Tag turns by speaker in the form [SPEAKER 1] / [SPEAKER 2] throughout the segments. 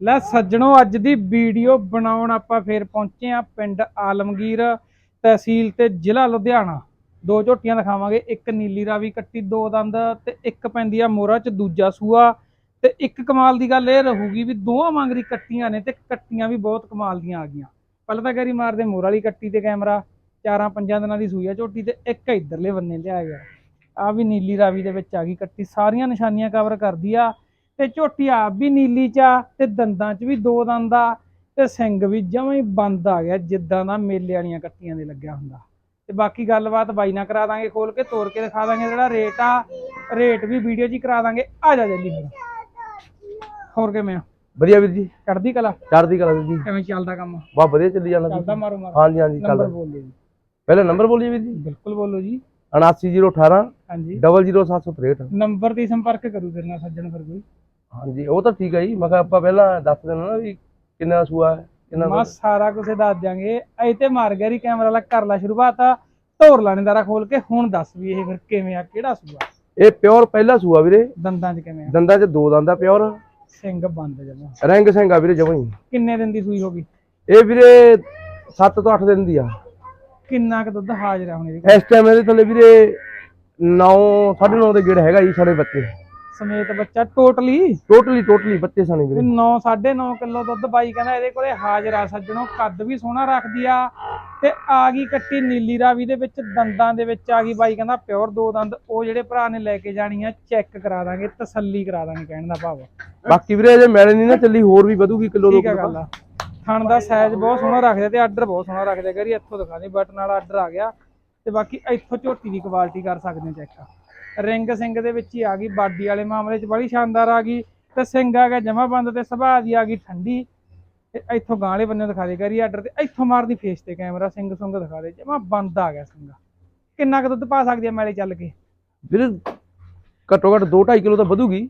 [SPEAKER 1] ਲੈ ਸੱਜਣੋ, ਅੱਜ ਦੀ ਵੀਡੀਓ ਬਣਾਉਣ ਆਪਾਂ ਫੇਰ ਪਹੁੰਚੇ ਆ ਪਿੰਡ ਆਲਮਗੀਰ ਤਹਿਸੀਲ ਤੇ ਜ਼ਿਲ੍ਹਾ ਲੁਧਿਆਣਾ। ਦੋ ਝੋਟੀਆਂ ਦਿਖਾਵਾਂਗੇ, ਇੱਕ ਨੀਲੀ ਰਾਵੀ ਕੱਟੀ, ਦੋ ਦੰਦ ਤੇ ਇੱਕ ਪੈਂਦੀ ਆ ਮੋਰਾ ਚ ਦੂਜਾ ਸੂਆ। ਤੇ ਇੱਕ ਕਮਾਲ ਦੀ ਗੱਲ ਇਹ ਰਹੂਗੀ ਵੀ ਦੋਵਾਂ ਵਾਂਗਰੀ ਕੱਟੀਆਂ ਨੇ ਤੇ ਕੱਟੀਆਂ ਵੀ ਬਹੁਤ ਕਮਾਲ ਦੀਆਂ ਆ ਗਈਆਂ। ਪਹਿਲਾਂ ਤਾਂ ਗੈਰੀ ਮਾਰਦੇ ਮੋਰ ਵਾਲੀ ਕੱਟੀ ਤੇ ਕੈਮਰਾ, ਚਾਰਾਂ ਪੰਜਾਂ ਦਿਨਾਂ ਦੀ ਸੂਈ ਆ ਝੋਟੀ ਤੇ ਇੱਕ ਇਧਰਲੇ ਬੰਨੇ ਲਿਆ ਗਿਆ ਆ ਵੀ ਨੀਲੀ ਰਾਵੀ ਦੇ ਵਿੱਚ ਆ ਗਈ ਕੱਟੀ, ਸਾਰੀਆਂ ਨਿਸ਼ਾਨੀਆਂ ਕਵਰ ਕਰਦੀ ਆ। ਤੇ ਝੋਟੀ ਆਪ ਵੀ ਨੀਲੀ ਚ ਤੇ ਦੰਦਾਂ ਚ ਵੀ ਦੋ ਦੰਦ ਆ ਤੇ ਸਿੰਘ ਵੀ ਜਮਾਂ ਹੀ ਬੰਦ ਆ ਗਿਆ ਜਿੱਦਾਂ ਦਾ ਮੇਲੇ ਵਾਲੀਆਂ ਕੱਟੀਆਂ ਦੇ ਲੱਗਿਆ ਹੁੰਦਾ। ਤੇ ਬਾਕੀ ਗੱਲਬਾਤ ਬਾਈ ਨਾਲ ਕਰਾ ਦਾਂਗੇ ਖੋਲ ਕੇ ਤੋੜ ਕੇ ਦਿਖਾ ਦਾਂਗੇ ਜਿਹੜਾ ਰੇਟ ਆ ਰੇਟ ਵੀ ਵੀਡੀਓ 'ਚ ਹੀ ਕਰਾ ਦਾਂਗੇ। ਆ ਜਾ ਜਲਦੀ ਫਿਰ ਹੋਰ ਕਿਵੇਂ ਆ?
[SPEAKER 2] ਵਧੀਆ ਵੀਰ ਜੀ।
[SPEAKER 1] ਚੜਦੀ ਕਲਾ?
[SPEAKER 2] ਚੜ੍ਹਦੀ ਕਲਾ ਵੀਰ ਜੀ।
[SPEAKER 1] ਕਿਵੇਂ ਚੱਲਦਾ ਕੰਮ?
[SPEAKER 2] ਬਹੁਤ ਵਧੀਆ ਚੱਲੀ ਜਾਂਦਾ
[SPEAKER 1] ਚੱਲਦਾ। ਮਾਰੋ ਮਾਰੋ।
[SPEAKER 2] ਹਾਂਜੀ ਹਾਂਜੀ
[SPEAKER 1] ਨੰਬਰ
[SPEAKER 2] ਚੱਲਦਾ।
[SPEAKER 1] ਬੋਲ ਦਿਓ ਜੀ।
[SPEAKER 2] ਪਹਿਲਾਂ ਨੰਬਰ ਬੋਲੀਏ ਵੀਰ ਜੀ।
[SPEAKER 1] ਬਿਲਕੁਲ ਬੋਲੋ ਜੀ।
[SPEAKER 2] 79018
[SPEAKER 1] ਹਾਂਜੀ।
[SPEAKER 2] 00763
[SPEAKER 1] ਨੰਬਰ ਤੇ ਸੰਪਰਕ ਕਰੂ ਤੇਰੇ ਨਾਲ ਸੱਜਣ ਫਿਰ ਕੋਈ
[SPEAKER 2] ਹਾਂਜੀ ਉਹ ਤਾਂ ਠੀਕ ਹੈ ਜੀ। ਮੈਂ ਕਿਹਾ ਆਪਾਂ ਪਹਿਲਾਂ ਦੱਸ ਦੇਣਾ ਨਾ ਵੀ ਕਿੰਨਾ ਸੂਆ ਹੈ ਕਿੰਨਾ
[SPEAKER 1] ਮਾ ਸਾਰਾ ਕੁਝ ਦੱਸ ਦਿਆਂਗੇ। ਤੇ ਮਾਰ ਗਿਆ ਰੀ ਕੈਮਰਾ ਲਾ ਕਰ ਲਾ ਸ਼ੁਰੂਆਤ ਆ ਧੋਰ ਲਾਣੇਦਾਰਾ ਖੋਲ ਕੇ ਹੁਣ ਦੱਸ ਵੀ ਇਹ ਫਿਰ ਕਿਵੇਂ ਆ ਕਿਹੜਾ ਸੂਆ?
[SPEAKER 2] ਇਹ ਪਿਓਰ ਪਹਿਲਾ ਸੂਆ ਵੀਰੇ।
[SPEAKER 1] ਦੰਦਾਂ 'ਚ ਕਿਵੇਂ ਆ?
[SPEAKER 2] ਦੰਦਾਂ 'ਚ ਦੋ ਦੰਦ ਆ ਪਿਓਰ
[SPEAKER 1] ਸਿੰਘ ਬੰਦ ਜਮਾ।
[SPEAKER 2] ਰੰਗ ਸਿੰਘਾ ਵੀਰੇ ਜਮਾਂ ਹੀ।
[SPEAKER 1] ਕਿੰਨੇ ਦਿਨ ਦੀ ਸੂਈ ਹੋਗੀ
[SPEAKER 2] ਇਹ ਵੀਰੇ 7 ਤੋਂ 8 ਦਿਨ ਦੀ ਆ।
[SPEAKER 1] ਕਿੰਨਾ ਕੁ ਦੁੱਧ ਹਾਜ਼ਰ ਆ ਹੁਣ ਇਹਦੇ
[SPEAKER 2] ਇਸ ਟਾਈਮ ਇਹਦੇ ਥੱਲੇ ਵੀਰੇ 9 9.5 ਦੇ ਗੇੜ ਹੈਗਾ ਜੀ ਸਾਡੇ ਬੱਚੇ।
[SPEAKER 1] ਸਮੇਤ ਬੱਚਾ ਟੋਟਲੀ?
[SPEAKER 2] ਟੋਟਲੀ ਟੋਟਲੀ ਬੱਚੇ ਸਣੇ ਵੀਰੇ।
[SPEAKER 1] 9 9.5 ਕਿਲੋ ਦੁੱਧ ਬਾਈ ਕਹਿੰਦਾ ਇਹਦੇ ਕੋਲੇ ਹਾਜ਼ਰ ਆ ਸੱਜਣੋ ਕੱਦ ਵੀ ਸੋਹਣਾ ਰੱਖਦੀ ਆ। ਤੇ ਆ ਗਈ ਕੱਟੀ ਨੀਲੀ ਰਾਵੀ ਦੇ ਵਿੱਚ ਦੰਦਾਂ ਦੇ ਵਿੱਚ ਆ ਗਈ ਬਾਈ ਕਹਿੰਦਾ ਪਿਓਰ ਦੋ ਦੰਦ ਉਹ ਜਿਹੜੇ ਭਰਾ ਨੇ ਲੈ ਕੇ ਜਾਣੀ ਆ ਚੈੱਕ ਕਰਾ ਦਾਂਗੇ ਤਸੱਲੀ ਕਰਾ ਦਾਂਗੇ ਕਹਿਣ ਦਾ ਭਾਵ।
[SPEAKER 2] ਬਾਕੀ ਵੀਰੇ ਅਜੇ ਮੈਲ ਨਹੀਂ ਨਾ ਚੱਲੀ ਹੋਰ ਵੀ ਵਧੂਗੀ ਕਿਲੋ ਦੋ
[SPEAKER 1] ਆ ਆ। ਥਣ ਦਾ ਸਾਈਜ਼ ਬਹੁਤ ਸੋਹਣਾ ਰੱਖਦੇ ਤੇ ਆਰਡਰ ਬਹੁਤ ਸੋਹਣਾ ਰੱਖਦੇ ਕਰੀ ਇੱਥੋਂ ਦਿਖਾ ਦੇ ਬਟਨ ਵਾਲਾ ਆਰਡਰ ਆ ਗਿਆ। ਤੇ ਬਾਕੀ ਇੱਥੋਂ ਝੋਟੀ ਦੀ ਕੁਆਲਿਟੀ ਕਰ ਸਕਦੇ ਹੋ ਚੈੱਕ ਰਿੰਗ ਸਿੰਘ ਦੇ ਵਿੱਚ ਹੀ ਆ ਗਈ। ਬਾਡੀ ਵਾਲੇ ਮਾਮਲੇ 'ਚ ਬੜੀ ਸ਼ਾਨਦਾਰ ਆ ਗਈ ਤੇ ਸਿੰਘ ਆ ਗਿਆ ਜਮਾ ਬੰਦ ਤੇ ਸੁਭਾਅ ਦੀ ਆ ਗਈ ਠੰਡੀ। ਇੱਥੋਂ ਗਾਂ ਵਾਲੇ ਬੰਨੇ ਦਿਖਾ ਦੇ ਕਰੀ ਆਰਡਰ ਤੇ ਇੱਥੋਂ ਮਾਰਦੀ ਫੇਸ ਤੇ ਕੈਮਰਾ ਸਿੰਘ ਸੁੰਗ ਦਿਖਾ ਦੇ। ਜਮਾ ਬੰਦ ਆ ਗਿਆ ਸਿੰਘ। ਕਿੰਨਾ ਕੁ ਦੁੱਧ ਪਾ ਸਕਦੀ ਆ ਮੈਲੇ ਚੱਲ ਕੇ?
[SPEAKER 2] ਵੀਰੇ ਘੱਟੋ ਘੱਟ 2.5 ਕਿਲੋ ਤਾਂ ਵਧੂਗੀ।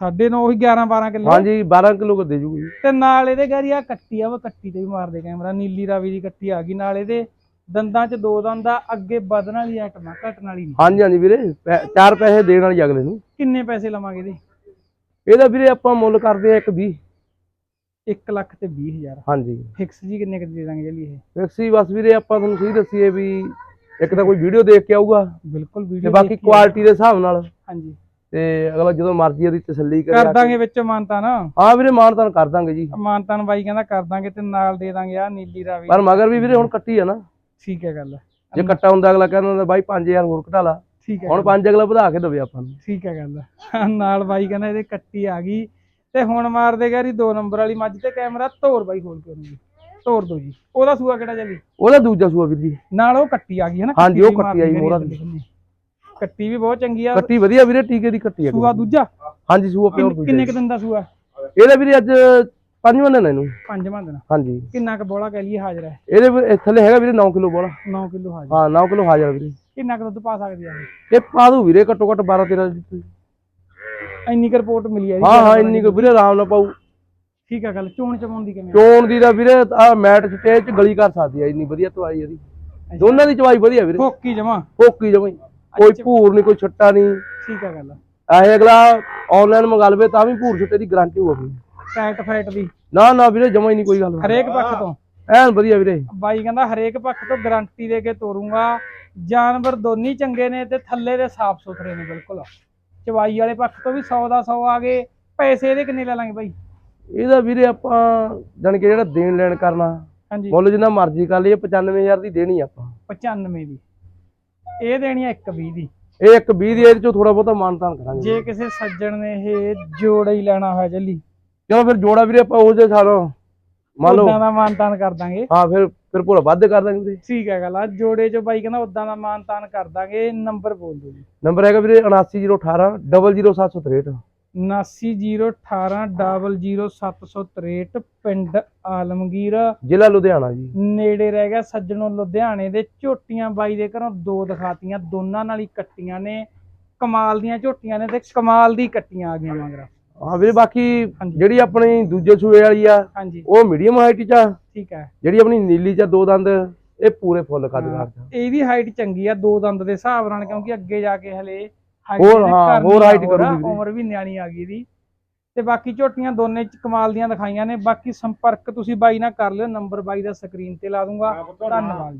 [SPEAKER 1] ਸਾਡੇ ਨੂੰ ਉਹੀ 11 12 ਕਿਲੋ।
[SPEAKER 2] ਹਾਂਜੀ 12 ਕਿਲੋ ਦੇ ਜੂਗੀ।
[SPEAKER 1] ਤੇ ਨਾਲ ਇਹਦੇ ਗਾਰੀ ਆ ਕੱਟੀ ਆ ਉਹ ਕੱਟੀ ਤੇ ਵੀ ਮਾਰਦੇ ਕੈਮਰਾ ਨੀਲੀ ਰਾਵੀ ਦੀ ਕੱਟੀ ਆ ਗਈ ਨਾਲ ਇਹਦੇ ਦੰਦਾਂ 'ਚ ਦੋ ਦੰਦ ਆ ਅੱਗੇ ਵਧਣ ਵਾਲੀ ਆਈਟਮ ਆ ਘਟਣ ਵਾਲੀ ਨਹੀਂ।
[SPEAKER 2] ਹਾਂਜੀ ਹਾਂਜੀ ਵੀਰੇ ਪੈ- ਚਾਰ ਪੈਸੇ ਦੇਣ ਵਾਲੀ ਅਗਲੇ ਨੂੰ।
[SPEAKER 1] ਕਿੰਨੇ ਪੈਸੇ ਲਵਾਂਗੇ ਇਹਦੇ?
[SPEAKER 2] ਇਹਦਾ ਵੀਰੇ ਆਪਾਂ ਮੁੱਲ ਕਰਦੇ ਆ 120
[SPEAKER 1] 1 ਲੱਖ ਤੇ 20 ਹਜ਼ਾਰ।
[SPEAKER 2] ਹਾਂਜੀ।
[SPEAKER 1] ਫਿਕਸ ਜੀ ਕਿੰਨੇ ਕੁ ਦੇ ਦਾਂਗੇ ਜਲੀ ਇਹ?
[SPEAKER 2] ਫਿਕਸੀ ਬਸ ਵੀਰੇ ਆਪਾਂ ਤੁਹਾਨੂੰ ਸਹੀ ਦੱਸੀਏ ਵੀ ਇੱਕ ਤਾਂ ਕੋਈ ਵੀਡੀਓ ਦੇਖ ਕੇ ਆਊਗਾ
[SPEAKER 1] ਬਿਲਕੁਲ
[SPEAKER 2] ਤੇ
[SPEAKER 1] ਵੀਡੀਓ
[SPEAKER 2] ਬਾਕੀ ਕੁਆਲਿਟੀ ਦੇ ਹਿਸਾਬ ਨਾਲ।
[SPEAKER 1] ਹਾਂਜੀ।
[SPEAKER 2] ਤੇ ਅਗਲਾ ਜਦੋਂ ਮਰਜ਼ੀ ਉਹਦੀ ਤਸੱਲੀ ਕਰੇ
[SPEAKER 1] ਕਰ ਦਾਂਗੇ ਵਿੱਚੋਂ ਮਾਨਤਾ ਨਾ
[SPEAKER 2] ਹਾਂ ਵੀਰੇ ਮਾਨਤਾਨ ਕਰ ਦਾਂਗੇ ਜੀ।
[SPEAKER 1] ਮਾਨਤਾਨ ਬਾਈ ਕਹਿੰਦਾ ਕਰ ਦਾਂਗੇ ਤੇ ਨਾਲ ਦੇ ਦਾਂਗੇ ਆ ਨੀਲੀ ਰਾਵੀ।
[SPEAKER 2] ਪਰ ਮਗਰ ਵੀ ਵੀਰੇ ਹੁਣ ਕੱਟੀ ਆ ਨਾ।
[SPEAKER 1] ਠੀਕ ਹੈ ਗੱਲ।
[SPEAKER 2] ਜੇ ਕੱਟਾ ਹੁੰਦਾ ਅਗਲਾ ਕਹਿੰਦਾ ਹੁੰਦਾ ਬਾਈ 5000 ਹੋਰ ਘਟਾ ਲਾ।
[SPEAKER 1] ਠੀਕ ਹੈ
[SPEAKER 2] ਹੁਣ 5 ਅਗਲਾ ਵਧਾ ਕੇ ਦੇਵੇ ਆਪਾਂ ਨੂੰ।
[SPEAKER 1] ਠੀਕ ਹੈ ਗੱਲ। ਨਾਲ ਬਾਈ ਕਹਿੰਦਾ ਇਹਦੇ ਕੱਟੀ ਆ ਗਈ। ਤੇ ਹੁਣ ਮਾਰ ਦੇ ਗਾਰੀ 2 ਨੰਬਰ ਵਾਲੀ ਮੱਝ ਤੇ ਕੈਮਰਾ ਤੋਰ ਬਾਈ ਖੋਲ ਕੇ ਉਹਨੂੰ। ਜੀ ਤੋਰ ਦੋ ਜੀ। ਉਹਦਾ ਸੂਆ ਕਿਹੜਾ ਜਲੀ
[SPEAKER 2] ਉਹਦਾ ਦੂਜਾ ਸੂਆ ਵੀਰ ਜੀ।
[SPEAKER 1] ਨਾਲ ਉਹ ਕੱਟੀ ਆ ਗਈ ਹੈ ਨਾ
[SPEAKER 2] ਹਾਂਜੀ, ਉਹ ਕੱਟੀ ਆਈ
[SPEAKER 1] ਗਾਰੀ ਥੱਲੇ। ਕੱਟੀ ਵੀ ਬਹੁਤ ਚੰਗੀ ਆ।
[SPEAKER 2] ਕੱਟੀ ਵਧੀਆ ਵੀਰੇ ਟੀਕੇ ਦੀ ਕੱਟੀ ਆ
[SPEAKER 1] ਸੂਆ ਦੂਜਾ?
[SPEAKER 2] ਹਾਂਜੀ ਸੂਆ ਪਿਓਰ
[SPEAKER 1] ਕਿੰਨੇ
[SPEAKER 2] ਦੂਜਾ
[SPEAKER 1] ਕਿੰਨੇ ਕੁ ਦਿਨ ਦਾ ਸੂਆ?
[SPEAKER 2] ਇਹਦਾ ਵੀਰੇ ਅੱਜ ਪੰਜਵਾਂ ਦਿਨ ਇਹਨੂੰ।
[SPEAKER 1] ਪੰਜਵਾਂ ਦਿਨ
[SPEAKER 2] ਹਾਂਜੀ।
[SPEAKER 1] ਕਿੰਨਾ ਕੁ ਬੋਲਾ ਕਹਿ ਲਈਏ ਹਾਜ਼ਰ ਹੈ?
[SPEAKER 2] ਇਹਦੇ ਵੀ- ਇਹ ਥੱਲੇ ਹੈਗਾ ਵੀਰੇ 9 ਕਿਲੋ ਬੋਲਾ।
[SPEAKER 1] 9 ਕਿਲੋ ਹਾਜ਼ਰ।
[SPEAKER 2] ਹਾਂ 9 ਕਿਲੋ ਹਾਜ਼ਰ ਵੀਰੇ।
[SPEAKER 1] ਕਿੰਨਾ ਕੁ ਦੁੱਧ ਪਾ ਸਕਦੀ ਆ? ਇਹ?
[SPEAKER 2] ਇਹ ਪਾ ਦੂ ਵੀਰੇ ਘੱਟੋ ਘੱਟ 12 13 ਲੀਟਰ।
[SPEAKER 1] ਇੰਨੀ ਕੁ ਰਿਪੋਰਟ ਮਿਲੀ ਆ ਜੀ।
[SPEAKER 2] ਹਾਂ ਹਾਂ ਇੰਨੀ ਕੁ ਵੀਰੇ ਆਰਾਮ ਨਾਲ ਪਾਉ
[SPEAKER 1] ਠੀਕ ਆ ਗੱਲ ਚੋਣ ਚਮਾਉਣ ਦੀ ਕਿਵੇਂ ਆ?
[SPEAKER 2] ਚੋਣ ਦੀ ਦਾ ਵੀਰੇ ਆ ਮੈਟ ਸਟੇਜ ਚ ਗਲੀ ਕਰ ਸਕਦੀ ਆ ਇੰਨੀ ਵਧੀਆ ਚਵਾਈ ਇਹਦੀ ਦੋਨਾਂ ਦੀ ਚਵਾਈ ਵਧੀਆ ਵੀਰੇ।
[SPEAKER 1] ਫੋਕੀ ਜਮਾ।
[SPEAKER 2] ਕੋਕੀ ਜਮਾਈ ਕੋਈ ਭੂਰ ਨਹੀਂ ਕੋਈ ਛੱਟਾ ਨਹੀਂ
[SPEAKER 1] ਠੀਕ ਆ ਗੱਲ।
[SPEAKER 2] ਐ ਅਗਲਾ ਆਨਲਾਈਨ ਮੰਗਾ ਲਵੇ ਤਾਂ ਵੀ ਭੂਰ ਛੱਟੇ ਦੀ ਗਾਰੰਟੀ ਹੋਊਗੀ।
[SPEAKER 1] ਟੈਟ ਫੈਟ ਦੀ
[SPEAKER 2] ਨਾ ਨਾ ਵੀਰੇ ਜਮਾ ਹੀ ਨਹੀਂ ਕੋਈ ਗੱਲ
[SPEAKER 1] ਹਰੇਕ ਪੱਖ ਤੋਂ।
[SPEAKER 2] ਐਨ ਵਧੀਆ ਵੀਰੇ।
[SPEAKER 1] ਬਾਈ ਕਹਿੰਦਾ ਹਰੇਕ ਪੱਖ ਤੋਂ ਗਾਰੰਟੀ ਦੇ ਕੇ ਤੋਰੂੰਗਾ। ਜਾਨਵਰ ਦੋਨੀ ਚੰਗੇ ਨੇ ਤੇ ਥੱਲੇ ਦੇ ਸਾਫ਼ ਸੁਥਰੇ ਨੇ ਬਿਲਕੁਲ। ਚਵਾਈ ਵਾਲੇ ਪੱਖ ਤੋਂ ਵੀ 100 ਦਾ 100 ਆ ਗਏ। ਪੈਸੇ ਇਹਦੇ ਕਿੰਨੇ ਲੈ ਲਾਂਗੇ ਬਾਈ?
[SPEAKER 2] ਇਹਦਾ ਵੀਰੇ ਆਪਾਂ ਜਾਣ ਕੇ ਜਿਹੜਾ ਦੇਣ ਲੈਣ ਕਰਨਾ
[SPEAKER 1] ਹਾਂਜੀ।
[SPEAKER 2] ਮੁੱਲ ਜਿੰਨਾ ਮਰਜ਼ੀ ਕਰ ਲਈਏ 95000 ਦੀ ਦੇਣੀ ਆਪਾਂ।
[SPEAKER 1] 95 ਦੀ। ਇਹ ਦੇਣੀ ਆ 120 ਦੀ।
[SPEAKER 2] ਇਹ ਇੱਕ 20 ਦੀ ਇਹਦੇ ਚੋਂ ਥੋੜਾ ਬਹੁਤਾ ਮਾਨਤਾਨ ਕਰਾਂਗੇ।
[SPEAKER 1] ਜੇ ਕਿਸੇ ਸੱਜਣ ਨੇ ਇਹ ਜੋੜਾ ਹੀ ਲੈਣਾ ਹੋਇਆ ਜੱਲੀ
[SPEAKER 2] ਚਲੋ ਫਿਰ ਜੋੜਾ ਵੀਰੇ ਆਪਾਂ ਜੇ ਸਾਰੋ ਮੰਨ ਲਓ।
[SPEAKER 1] ਉਦਾਂ ਦਾ ਮਾਨਤਾਨ ਕਰ ਦਾਂਗੇ।
[SPEAKER 2] ਹਾਂ ਫਿਰ ਫਿਰ ਭੋਲਾ ਵੱਧ ਕਰ ਦਾਂਗੇ ਵੀਰੇ।
[SPEAKER 1] ਠੀਕ ਹੈ ਗੱਲ ਆ ਜੋੜੇ ਚ ਬਾਈ ਕਹਿੰਦਾ ਉਦਾਂ ਦਾ ਮਾਨਤਾਨ ਕਰ ਦਾਂਗੇ ਨੰਬਰ ਬੋਲ ਦਿਓ ਜੀ।
[SPEAKER 2] ਨੰਬਰ ਹੈਗਾ ਵੀਰੇ 79018 00763
[SPEAKER 1] 7908000763 ਪਿੰਡ ਆਲਮਗੀਰ।
[SPEAKER 2] ਜ਼ਿਲ੍ਹਾ ਲੁਧਿਆਣਾ ਜੀ।
[SPEAKER 1] ਨੇੜੇ ਰਹਿ ਗਿਆ ਸੱਜਣੋਂ ਲੁਧਿਆਣੇ ਦੇ। ਝੋਟੀਆਂ ਬਾਈ ਦੇ ਘਰੋਂ ਦੋ ਦਿਖਾਤੀਆਂ ਦੋਨਾਂ ਨਾਲ ਹੀ ਕੱਟੀਆਂ ਨੇ। ਕਮਾਲ ਦੀਆਂ ਝੋਟੀਆਂ ਨੇ ਤੇ ਕਮਾਲ ਦੀ ਕੱਟੀਆਂ ਆ ਗਈਆਂ ਮਗਰ
[SPEAKER 2] ਹਾਂ ਵੀਰੇ ਬਾਕੀ। ਜਿਹੜੀ ਆਪਣੀ ਦੂਜੇ ਸੂਏ ਵਾਲੀ ਆ
[SPEAKER 1] ਹਾਂਜੀ।
[SPEAKER 2] ਉਹ ਮੀਡੀਅਮ ਹਾਈਟ ਚ ਆ।
[SPEAKER 1] ਠੀਕ ਹੈ।
[SPEAKER 2] ਜਿਹੜੀ ਆਪਣੀ ਨੀਲੀ ਚ ਦੋ ਦੰਦ ਇਹ ਪੂਰੇ ਫੁੱਲ ਕੱਦ ਕਰਦਾ
[SPEAKER 1] ਇਹਦੀ ਹਾਈਟ ਚੰਗੀ ਆ ਦੋ ਦੰਦ ਦੇ ਹਿਸਾਬ ਨਾਲ ਕਿਉਂਕਿ ਅੱਗੇ ਜਾ ਕੇ ਹਲੇ
[SPEAKER 2] ਹੋਰ, ਹਾਂ, ਹੋਰ
[SPEAKER 1] ਆ,
[SPEAKER 2] ਕਰੂਗੀ।
[SPEAKER 1] ਉਮਰ ਵੀ ਨਿਆਣੀ ਆ ਗਈ ਦੀ। ਤੇ ਬਾਕੀ ਝੋਟੀਆਂ ਦੋਨੇ ਚ ਕਮਾਲ ਦੀਆਂ ਦਿਖਾਈਆਂ ਨੇ। ਬਾਕੀ ਸੰਪਰਕ ਤੁਸੀਂ ਬਾਈ ਨਾਲ ਕਰ ਲਿਓ ਨੰਬਰ ਬਾਈ ਦਾ ਸਕਰੀਨ ਤੇ ਲਾ ਦੂੰਗਾ। ਧੰਨਵਾਦ।